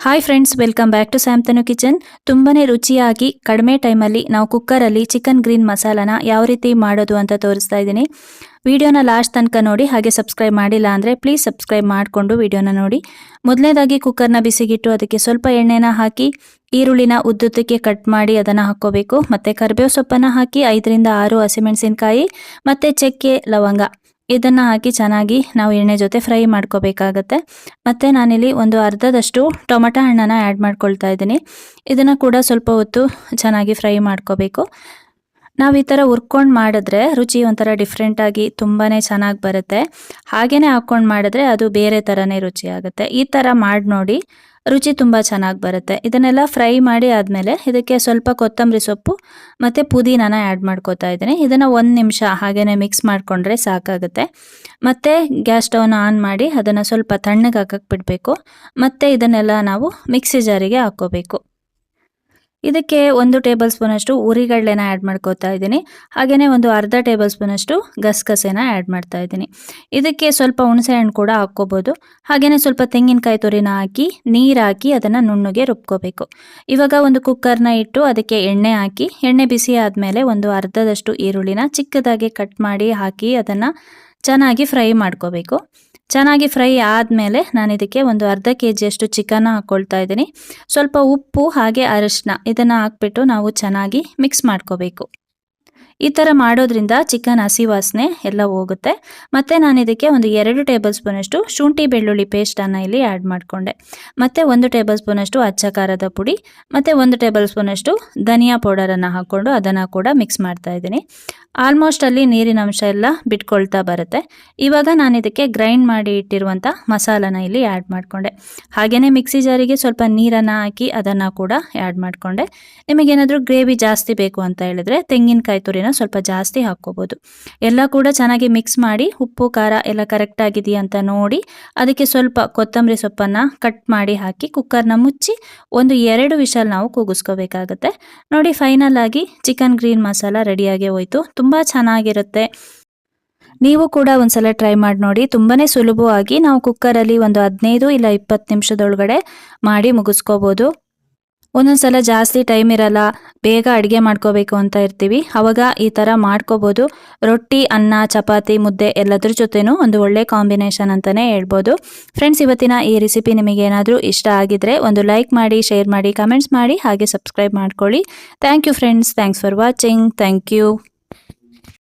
Hi friends welcome back to Samtanu kitchen ತುಂಬಾ ರುಚಿಯಾಗಿ ಕಡಿಮೆ ಟೈಮಲ್ಲಿ ನಾವು ಕುಕ್ಕರಲ್ಲಿ ಚಿಕನ್ ಗ್ರೀನ್ ಮಸಾಲಾನ ಯಾವ ರೀತಿ ಮಾಡೋದು ಅಂತ ತೋರಿಸ್ತಾ ಇದ್ದೀನಿ. ವಿಡಿಯೋನ ಲಾಸ್ಟ್ ತನಕ ನೋಡಿ, ಹಾಗೆ ಸಬ್ಸ್ಕ್ರೈಬ್ ಮಾಡಿಲ್ಲ ಅಂದರೆ ಪ್ಲೀಸ್ ಸಬ್ಸ್ಕ್ರೈಬ್ ಮಾಡಿಕೊಂಡು ವಿಡಿಯೋನ ನೋಡಿ. ಮೊದಲನೇದಾಗಿ ಕುಕ್ಕರ್ನ ಬಿಸಿಗಿಟ್ಟು ಅದಕ್ಕೆ ಸ್ವಲ್ಪ ಎಣ್ಣೆನ ಹಾಕಿ, ಈರುಳ್ಳಿನ ಉದ್ದುದ್ದಕ್ಕೆ ಕಟ್ ಮಾಡಿ ಅದನ್ನು ಹಾಕ್ಕೋಬೇಕು. ಮತ್ತು ಕರಿಬೇವು ಸೊಪ್ಪನ್ನು ಹಾಕಿ ಐದರಿಂದ ಆರು ಹಸಿಮೆಣಸಿನಕಾಯಿ ಮತ್ತು ಚಕ್ಕೆ, ಲವಂಗ. ಇದನ್ನು ಹಾಕಿ ಚೆನ್ನಾಗಿ ನಾವು ಎಣ್ಣೆ ಜೊತೆ ಫ್ರೈ ಮಾಡ್ಕೋಬೇಕಾಗತ್ತೆ. ಮತ್ತು ನಾನಿಲ್ಲಿ ಒಂದು ಅರ್ಧದಷ್ಟು ಟೊಮೆಟೊ ಹಣ್ಣನ್ನು ಆ್ಯಡ್ ಮಾಡ್ಕೊಳ್ತಾ ಇದ್ದೀನಿ. ಇದನ್ನು ಕೂಡ ಸ್ವಲ್ಪ ಹೊತ್ತು ಚೆನ್ನಾಗಿ ಫ್ರೈ ಮಾಡ್ಕೋಬೇಕು. ನಾವು ಈ ಥರ ಹುರ್ಕೊಂಡು ಮಾಡಿದ್ರೆ ರುಚಿ ಒಂಥರ ಡಿಫ್ರೆಂಟಾಗಿ ತುಂಬಾ ಚೆನ್ನಾಗಿ ಬರುತ್ತೆ. ಹಾಗೇ ಹಾಕ್ಕೊಂಡು ಮಾಡಿದ್ರೆ ಅದು ಬೇರೆ ಥರನೇ ರುಚಿ ಆಗುತ್ತೆ. ಈ ಥರ ಮಾಡಿ ನೋಡಿ ರುಚಿ ತುಂಬ ಚೆನ್ನಾಗಿ ಬರುತ್ತೆ. ಇದನ್ನೆಲ್ಲ ಫ್ರೈ ಮಾಡಿ ಆದಮೇಲೆ ಇದಕ್ಕೆ ಸ್ವಲ್ಪ ಕೊತ್ತಂಬರಿ ಸೊಪ್ಪು ಮತ್ತು ಪುದೀನಾನ ಆ್ಯಡ್ ಮಾಡ್ಕೋತಾ ಇದ್ದೀನಿ. ಇದನ್ನು ಒಂದು ನಿಮಿಷ ಹಾಗೇ ಮಿಕ್ಸ್ ಮಾಡಿಕೊಂಡ್ರೆ ಸಾಕಾಗುತ್ತೆ. ಮತ್ತು ಗ್ಯಾಸ್ ಸ್ಟವ್ನ ಆನ್ ಮಾಡಿ ಅದನ್ನು ಸ್ವಲ್ಪ ತಣ್ಣಗೆ ಹಾಕಕ್ಕೆ ಬಿಡಬೇಕು. ಮತ್ತು ಇದನ್ನೆಲ್ಲ ನಾವು ಮಿಕ್ಸಿ ಜಾರಿಗೆ ಹಾಕ್ಕೋಬೇಕು. ಇದಕ್ಕೆ ಒಂದು ಟೇಬಲ್ ಸ್ಪೂನಷ್ಟು ಉರಿಗಡಲೆನ ಆ್ಯಡ್ ಮಾಡ್ಕೋತಾ ಇದ್ದೀನಿ. ಹಾಗೆಯೇ ಒಂದು ಅರ್ಧ ಟೇಬಲ್ ಸ್ಪೂನಷ್ಟು ಗಸಗಸೆನ ಆ್ಯಡ್ ಮಾಡ್ತಾ ಇದ್ದೀನಿ. ಇದಕ್ಕೆ ಸ್ವಲ್ಪ ಹುಣಸೆ ಹಣ್ಣು ಕೂಡ ಹಾಕ್ಕೋಬೋದು. ಹಾಗೆಯೇ ಸ್ವಲ್ಪ ತೆಂಗಿನಕಾಯಿ ತುರಿನ ಹಾಕಿ, ನೀರು ಹಾಕಿ ಅದನ್ನು ನುಣ್ಣಗೆ ರುಬ್ಕೋಬೇಕು. ಇವಾಗ ಒಂದು ಕುಕ್ಕರ್ನ ಇಟ್ಟು ಅದಕ್ಕೆ ಎಣ್ಣೆ ಹಾಕಿ, ಎಣ್ಣೆ ಬಿಸಿ ಆದಮೇಲೆ ಒಂದು ಅರ್ಧದಷ್ಟು ಈರುಳ್ಳಿನ ಚಿಕ್ಕದಾಗಿ ಕಟ್ ಮಾಡಿ ಹಾಕಿ ಅದನ್ನು ಚೆನ್ನಾಗಿ ಫ್ರೈ ಮಾಡ್ಕೋಬೇಕು. ಚೆನ್ನಾಗಿ ಫ್ರೈ ಆದಮೇಲೆ ನಾನು ಇದಕ್ಕೆ ಒಂದು ಅರ್ಧ ಕೆ ಜಿಯಷ್ಟು ಚಿಕನ್ ಹಾಕ್ಕೊಳ್ತಾ ಇದ್ದೀನಿ. ಸ್ವಲ್ಪ ಉಪ್ಪು ಹಾಗೆ ಅರಿಶಿನ ಇದನ್ನು ಹಾಕ್ಬಿಟ್ಟು ನಾವು ಚೆನ್ನಾಗಿ ಮಿಕ್ಸ್ ಮಾಡ್ಕೋಬೇಕು. ಈ ಥರ ಮಾಡೋದ್ರಿಂದ ಚಿಕನ್, ಹಸಿ ವಾಸನೆ ಎಲ್ಲ ಹೋಗುತ್ತೆ. ಮತ್ತು ನಾನು ಇದಕ್ಕೆ ಒಂದು ಎರಡು ಟೇಬಲ್ ಸ್ಪೂನಷ್ಟು ಶುಂಠಿ, ಬೆಳ್ಳುಳ್ಳಿ ಪೇಸ್ಟನ್ನು ಇಲ್ಲಿ ಆ್ಯಡ್ ಮಾಡಿಕೊಂಡೆ. ಮತ್ತು ಒಂದು ಟೇಬಲ್ ಸ್ಪೂನಷ್ಟು ಅಚ್ಚ ಖಾರದ ಪುಡಿ, ಮತ್ತು ಒಂದು ಟೇಬಲ್ ಸ್ಪೂನಷ್ಟು ಧನಿಯಾ ಪೌಡರನ್ನು ಹಾಕ್ಕೊಂಡು ಅದನ್ನು ಕೂಡ ಮಿಕ್ಸ್ ಮಾಡ್ತಾ ಇದ್ದೀನಿ. ಆಲ್ಮೋಸ್ಟ್ ಅಲ್ಲಿ ನೀರಿನ ಅಂಶ ಎಲ್ಲ ಬಿಟ್ಕೊಳ್ತಾ ಬರುತ್ತೆ. ಇವಾಗ ನಾನು ಇದಕ್ಕೆ ಗ್ರೈಂಡ್ ಮಾಡಿ ಇಟ್ಟಿರುವಂಥ ಮಸಾಲನ ಇಲ್ಲಿ ಆ್ಯಡ್ ಮಾಡಿಕೊಂಡೆ. ಹಾಗೆಯೇ ಮಿಕ್ಸಿ ಜಾರಿಗೆ ಸ್ವಲ್ಪ ನೀರನ್ನು ಹಾಕಿ ಅದನ್ನು ಕೂಡ ಆ್ಯಡ್ ಮಾಡಿಕೊಂಡೆ. ನಿಮಗೇನಾದರೂ ಗ್ರೇವಿ ಜಾಸ್ತಿ ಬೇಕು ಅಂತ ಹೇಳಿದ್ರೆ ತೆಂಗಿನಕಾಯಿ ತುರಿನ ಸ್ವಲ್ಪ ಜಾಸ್ತಿ ಹಾಕ್ಕೋಬೋದು. ಎಲ್ಲ ಕೂಡ ಚೆನ್ನಾಗಿ ಮಿಕ್ಸ್ ಮಾಡಿ ಉಪ್ಪು, ಖಾರ ಎಲ್ಲ ಕರೆಕ್ಟ್ ಆಗಿದೆಯಾ ಅಂತ ನೋಡಿ ಅದಕ್ಕೆ ಸ್ವಲ್ಪ ಕೊತ್ತಂಬರಿ ಸೊಪ್ಪನ್ನು ಕಟ್ ಮಾಡಿ ಹಾಕಿ ಕುಕ್ಕರ್ನ ಮುಚ್ಚಿ ಒಂದು ಎರಡು ವಿಷಲ್ ನಾವು ಕೂಗಿಸ್ಕೋಬೇಕಾಗತ್ತೆ. ನೋಡಿ ಫೈನಲ್ ಆಗಿ ಚಿಕನ್ ಗ್ರೀನ್ ಮಸಾಲ ರೆಡಿಯಾಗಿ ಹೋಯ್ತು. ತುಂಬ ಚೆನ್ನಾಗಿರುತ್ತೆ. ನೀವು ಕೂಡ ಒಂದ್ಸಲ ಟ್ರೈ ಮಾಡಿ ನೋಡಿ. ತುಂಬಾ ಸುಲಭವಾಗಿ ನಾವು ಕುಕ್ಕರಲ್ಲಿ ಒಂದು ಹದಿನೈದು ಇಲ್ಲ ಇಪ್ಪತ್ತು ನಿಮಿಷದೊಳಗಡೆ ಮಾಡಿ ಮುಗಿಸ್ಕೋಬೋದು. ಒಂದೊಂದ್ಸಲ ಜಾಸ್ತಿ ಟೈಮ್ ಇರಲ್ಲ, ಬೇಗ ಅಡುಗೆ ಮಾಡ್ಕೋಬೇಕು ಅಂತ ಇರ್ತೀವಿ. ಅವಾಗ ಈ ಥರ ಮಾಡ್ಕೋಬೋದು. ರೊಟ್ಟಿ, ಅನ್ನ, ಚಪಾತಿ, ಮುದ್ದೆ ಎಲ್ಲದ್ರ ಜೊತೆನೂ ಒಂದು ಒಳ್ಳೆ ಕಾಂಬಿನೇಷನ್ ಅಂತಲೇ ಹೇಳ್ಬೋದು. ಫ್ರೆಂಡ್ಸ್ ಇವತ್ತಿನ ಈ ರೆಸಿಪಿ ನಿಮಗೆ ಏನಾದರೂ ಇಷ್ಟ ಆಗಿದ್ರೆ ಒಂದು ಲೈಕ್ ಮಾಡಿ ಶೇರ್ ಮಾಡಿ ಕಮೆಂಟ್ಸ್ ಮಾಡಿ, ಹಾಗೆ ಸಬ್ಸ್ಕ್ರೈಬ್ ಮಾಡ್ಕೊಳ್ಳಿ. Thank you friends thanks for watching thank you